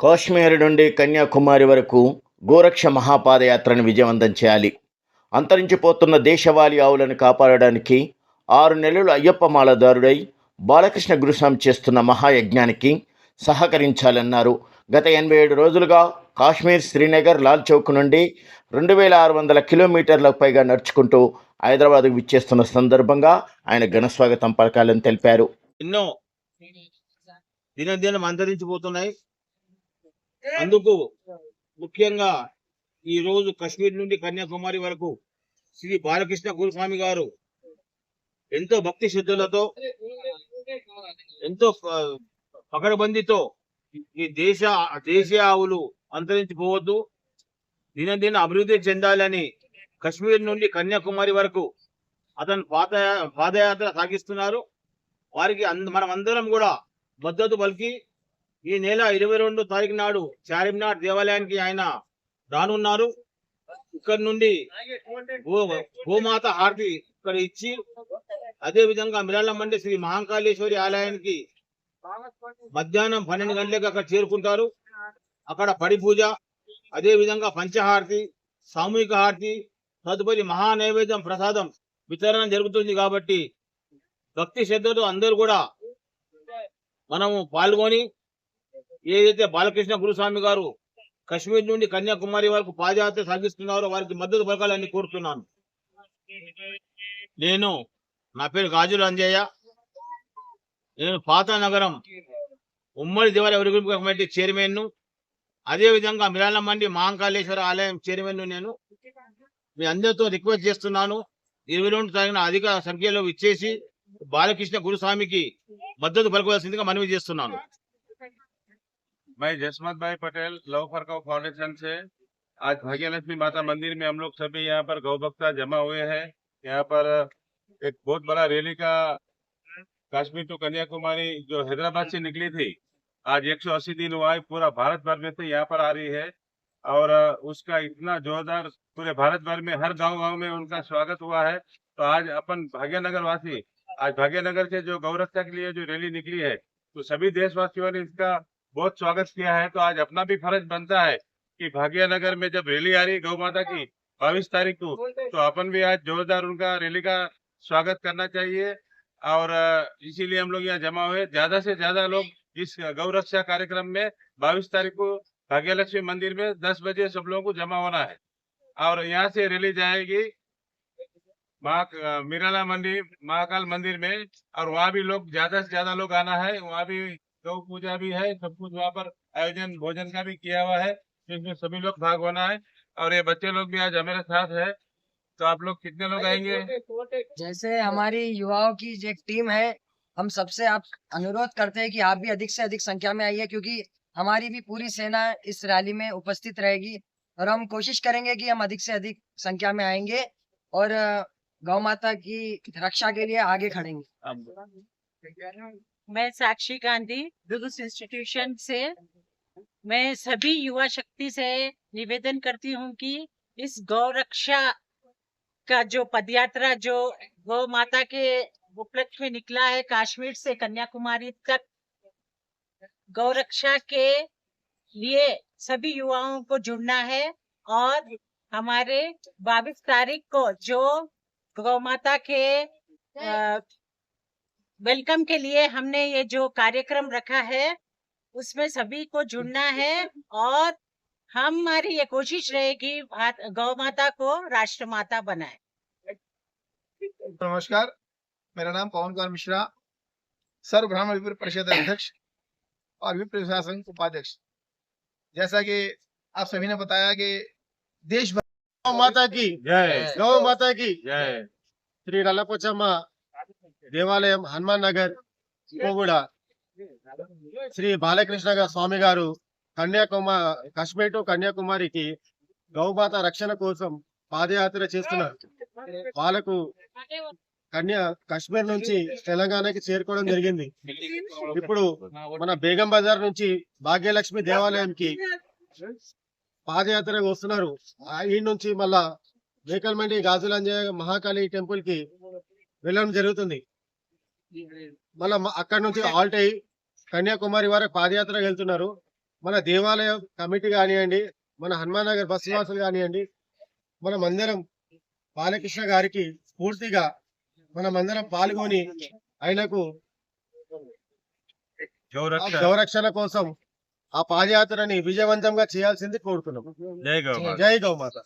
కాశ్మీర్ నుండి కన్యాకుమారి వరకు గోరక్ష మహాపాదయాత్రను విజయవంతం చేయాలి. అంతరించిపోతున్న దేశవాళీ ఆవులను కాపాడడానికి ఆరు నెలలు అయ్యప్ప మాలదారుడై బాలకృష్ణ గురుస్వామి చేస్తున్న మహాయజ్ఞానికి సహకరించాలన్నారు. గత ఎనభై ఏడు రోజులుగా కాశ్మీర్ శ్రీనగర్ లాల్ చౌక్ నుండి రెండు వేల ఆరు వందల కిలోమీటర్లకు పైగా నడుచుకుంటూ హైదరాబాద్కు విచ్చేస్తున్న సందర్భంగా ఆయన ఘనస్వాగతం పలకాలని తెలిపారు. ఎన్నో దినదినం అంతరించిపోతున్నాయి. అందుకు ముఖ్యంగా ఈ రోజు కశ్మీర్ నుండి కన్యాకుమారి వరకు శ్రీ బాలకృష్ణ గురుస్వామి గారు ఎంతో భక్తి శ్రద్ధలతో ఎంతో పకడ్బందీతో ఈ దేశ దేశీయ ఆవులు అంతరించిపోవద్దు. దినదిన అభివృద్ధి చెందాలని కశ్మీర్ నుండి కన్యాకుమారి వరకు అతను పాద పాదయాత్ర సాగిస్తున్నారు. వారికి అంద మనం అందరం కూడా మద్దతు పలికి ఈ నెల ఇరవై రెండు తారీఖు నాడు చార్మినార్ దేవాలయానికి ఆయన రానున్నారు. ఇక్కడ నుండి గో గోమాత హారతి ఇక్కడ ఇచ్చి అదే విధంగా మిలాల మండి శ్రీ మహాకాళేశ్వరి ఆలయానికి మధ్యాహ్నం పన్నెండు గంటలకు అక్కడ చేరుకుంటారు. అక్కడ పడి పూజ అదే విధంగా పంచహారతి సామూహిక హారతి తదుపరి మహా నైవేద్యం ప్రసాదం వితరణ జరుగుతుంది కాబట్టి భక్తి శ్రద్ధతో అందరూ కూడా మనము పాల్గొని ఏదైతే బాలకృష్ణ గురుస్వామి గారు కశ్మీర్ నుండి కన్యాకుమారి వరకు పాదయాత్ర సాగిస్తున్నారో వారికి మద్దతు పలకాలని కోరుతున్నాను. నేను నా పేరు గాజుల అంజయ్య. నేను పాత నగరం ఉమ్మడి దేవాలయ అభివృద్ధి కమిటీ చైర్మన్ను అదేవిధంగా అదే మిరాల మండి మహాకాళేశ్వర ఆలయం చైర్మన్ను నేను మీ అందరితో రిక్వెస్ట్ చేస్తున్నాను. ఇరవై రెండు తారీఖున అధిక సంఖ్యలో ఇచ్చేసి బాలకృష్ణ గురుస్వామికి మద్దతు పలకవలసిందిగా మనవి చేస్తున్నాను. मैं जसमत भाई पटेल लव फरकाव फाउंडेशन से। आज भाग्यलक्ष्मी माता मंदिर में हम लोग सभी यहाँ पर गौ भक्ता जमा हुए हैं। यहाँ पर एक बहुत बड़ा रैली का कश्मीर टू कन्याकुमारी जो हैदराबाद से निकली थी, आज 180 दिन हुआ है, पूरा भारत भर में से यहाँ पर आ रही है। और उसका इतना जोरदार पूरे भारत भर में, हर गाँव गाँव में उनका स्वागत हुआ है। तो आज अपन भाग्यनगर वासी आज भाग्यनगर से जो गौरक्षा के लिए जो रैली निकली है तो सभी देशवासियों ने इसका बहुत स्वागत किया है। तो आज अपना भी फ़र्ज़ बनता है कि भाग्यनगर में जब रैली आ रही गौ माता की बाईस तारीख को तो अपन भी आज जोरदार उनका रैली का स्वागत करना चाहिए। और इसीलिए हम लोग यहाँ जमा हुए। ज़्यादा से ज़्यादा लोग इस गौ रक्षा कार्यक्रम में बाईस तारीख को भाग्यलक्ष्मी मंदिर में दस बजे सब लोगों को जमा होना है। और यहाँ से रैली जाएगी महा मिराला मंदिर महाकाल मंदिर में। और वहाँ भी लोग ज़्यादा से ज़्यादा लोग आना है। वहाँ भी गौ पूजा भी है सब कुछ वहाँ पर आयोजन भोजन का भी किया हुआ है जिसमें सभी लोग भाग होना है। और ये बच्चे लोग भी आज हमारे साथ है। तो आप लोग कितने लोग आएँगे? जैसे हमारी युवाओं की जो एक टीम है हम सबसे आप अनुरोध करते हैं कि आप भी अधिक से अधिक संख्या में आइए क्योंकि हमारी भी पूरी सेना इस रैली में उपस्थित रहेगी। और हम कोशिश करेंगे कि हम अधिक से अधिक संख्या में आएँगे और गौ माता की रक्षा के लिए आगे खड़ेंगे। मैं साक्षी गांधी दुरुस्त इंस्टीट्यूशन से मैं सभी युवा शक्ति से निवेदन करती हूँ कि इस गौ रक्षा का जो पदयात्रा जो गौ माता के उपलक्ष्य में निकला है कश्मीर से कन्याकुमारी तक गौ रक्षा के लिए सभी युवाओं को जुड़ना है और हमारे बाईस तारीख को जो गौ माता के अ, वेलकम के लिए हमने ये जो कार्यक्रम रखा है उसमें सभी को जुड़ना है और हमारी ये कोशिश रहेगी गौ माता को राष्ट्र माता बनाए। नमस्कार मेरा नाम पवन कुमार मिश्रा सर्व ब्राह्मण परिषद अध्यक्ष और विप्र संघ उपाध्यक्ष। जैसा कि आप सभी ने बताया कि देश गौ माता की गौ माता की। श्री लाला पोचा माँ దేవాలయం హనుమాన్ నగర్ కోగూడ శ్రీ బాలకృష్ణ స్వామి గారు కన్యాకుమారి కాశ్మీర్ టు కన్యాకుమారికి గౌమాత రక్షణ కోసం పాదయాత్ర చేస్తున్నారు. వాళ్ళకు కన్యా కాశ్మీర్ నుంచి తెలంగాణకి చేరుకోవడం జరిగింది. ఇప్పుడు మన బేగం బజార్ నుంచి భాగ్యలక్ష్మి దేవాలయంకి పాదయాత్ర వస్తున్నారు. ఈ నుంచి మళ్ళా మేకల్మండి గాజులంజయ మహాకాళి టెంపుల్కి వెళ్ళడం జరుగుతుంది. మన అక్కడ నుంచి ఆల్ట్ అయ్యి కన్యాకుమారి వరకు పాదయాత్రకు వెళ్తున్నారు. మన దేవాలయ కమిటీ కానివ్వండి మన హనుమాన్ నగర్ బస్ నివాసులు కానివ్వండి మన మందిరం బాలకృష్ణ గారికి స్ఫూర్తిగా మనం అందరం పాల్గొని ఆయనకు గౌరక్షణ కోసం ఆ పాదయాత్రని విజయవంతంగా చేయాల్సింది కోరుతున్నాం. జై గౌమాత.